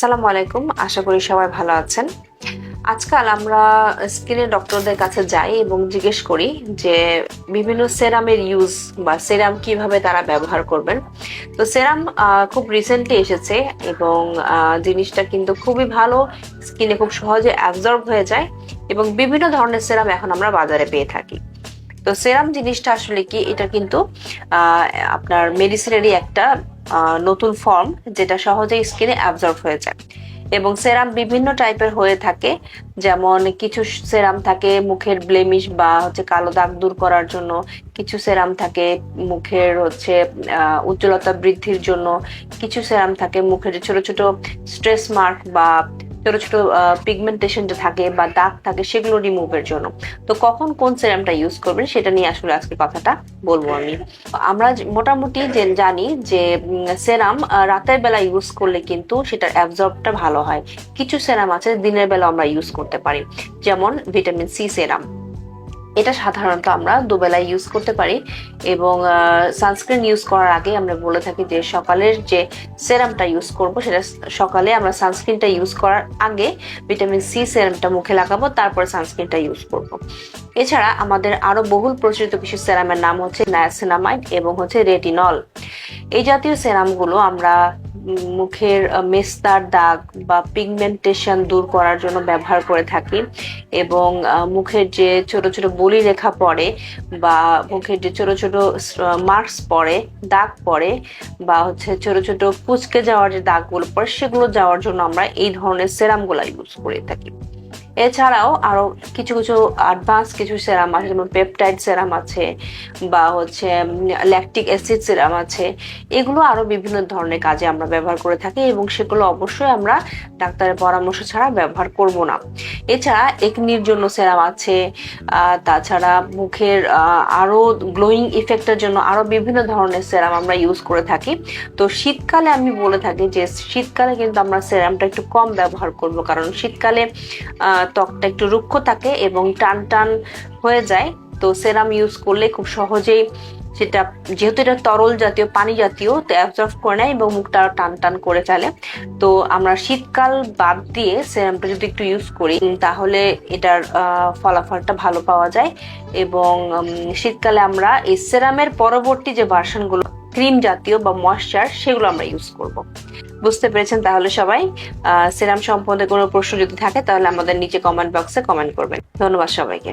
আসসালামু আলাইকুম, আশা করি সবাই ভালো আছেন। আজকাল আমরা স্কিনের ডক্টরদের কাছে যাই এবং জিজ্ঞেস করি যে বিভিন্ন সেরামের ইউজ বা সেরাম কীভাবে তারা ব্যবহার করবেন। তো সেরাম খুব রিসেন্টলি এসেছে এবং জিনিসটা কিন্তু খুবই ভালো, স্কিনে খুব সহজে অ্যাবজর্ব হয়ে যায় এবং বিভিন্ন ধরনের সেরাম এখন আমরা বাজারে পেয়ে থাকি। তো সেরাম জিনিসটা আসলে কি? এটা কিন্তু আপনার মেডিসিনেরই একটা নতুন ফর্ম যেটা সহজেই স্কিনে অ্যাবজর্ব হয়ে যায়। এবং সেরাম বিভিন্ন টাইপের হয়ে থাকে। যেমন কিছু সেরাম থাকে মুখের ব্লেমিশ বা হচ্ছে কালো দাগ দূর করার জন্য, কিছু সেরাম থাকে মুখের হচ্ছে উজ্জ্বলতা বৃদ্ধির জন্য, কিছু সেরাম থাকে মুখের ছোট ছোট স্ট্রেস মার্ক বা ছোট ছোট পিগমেন্টেশন যে থাকে বা দাগ থাকে, সেগুলো রিমুভের জন্য। তো কখন কোন সিরামটা ইউজ করবেন সেটা নিয়ে আসলে আজকে কথাটা বলব আমি। আমরা মোটামুটি যে জানি যে সেরাম রাতের বেলা ইউজ করলে কিন্তু সেটার অ্যাবজর্বটা ভালো হয়। কিছু সেরাম আছে, দিনের বেলা আমরা ইউজ করতে পারি। যেমন ভিটামিন সি সেরাম এটা সাধারণত আমরা দুবেলায় ইউজ করতে পারি এবং সানস্ক্রিন ইউজ করার আগে আমরা বলে থাকি যে সকালের যে সেরামটা ইউজ করব, সেটা সকালে আমরা সানস্ক্রিনটা ইউজ করার আগে ভিটামিন সি সেরামটা মুখে লাগাবো, তারপরে সানস্ক্রিনটা ইউজ করব। এছাড়া আমাদের আরও বহুল প্রচলিত কিছু সেরামের নাম হচ্ছে নায়াসিনামাইড এবং হচ্ছে রেটিনল এই জাতীয় সেরামগুলো আমরা মুখের মেস্তার দাগ বা পিগমেন্টেশন দূর করার জন্য ব্যবহার করে থাকি এবং মুখের যে ছোট ছোট বলি রেখা পড়ে বা মুখের যে ছোট ছোট মার্কস পড়ে, দাগ পড়ে বা হচ্ছে ছোট ছোট কুচকে যাওয়ার যে দাগগুলো পড়ে, সেগুলো যাওয়ার জন্য আমরা এই ধরনের সেরামগুলো ইউজ করে থাকি। এছাড়াও আরও কিছু কিছু অ্যাডভান্স কিছু সেরাম আছে, যেমন পেপটাইড সেরাম আছে বা হচ্ছে ল্যাকটিক অ্যাসিড সেরাম আছে। এগুলো আরও বিভিন্ন ধরনের কাজে আমরা ব্যবহার করে থাকি এবং সেগুলো অবশ্যই আমরা ডাক্তারের পরামর্শ ছাড়া ব্যবহার করব না। এছাড়া একনির জন্য সেরাম আছে তাছাড়া মুখের আরও গ্লোয়িং ইফেক্টের জন্য আরও বিভিন্ন ধরনের সেরাম আমরা ইউজ করে থাকি। তো শীতকালে আমি বলে থাকি যে শীতকালে কিন্তু আমরা সেরামটা একটু কম ব্যবহার করব কারণ শীতকালে ত্বকটা একটু রুক্ষ থাকে এবং টান টান হয়ে যায়। তো সেরাম ইউজ করলে খুব সহজেই সেটা, যেহেতু এটা তরল জাতীয়, পানি জাতীয়, তো অ্যাবজর্ব করে নেয় এবং মুখটা টান টান করে ফেলে। তো আমরা শীতকাল বাদ দিয়ে সেরামটা যদি একটু ইউজ করি, তাহলে এটার ফলাফলটা ভালো পাওয়া যায়। এবং শীতকালে আমরা এই সেরামের পরবর্তী যে ভার্সনগুলো ক্রিম জাতীয় বা ময়শ্চার সেগুলো আমরা ইউজ করব। বুঝতে পেরেছেন? তাহলে সবাই সেরাম সম্বন্ধে কোনো প্রশ্ন যদি থাকে, তাহলে আমাদের নিচে কমেন্ট বক্সে কমেন্ট করবেন। ধন্যবাদ সবাইকে।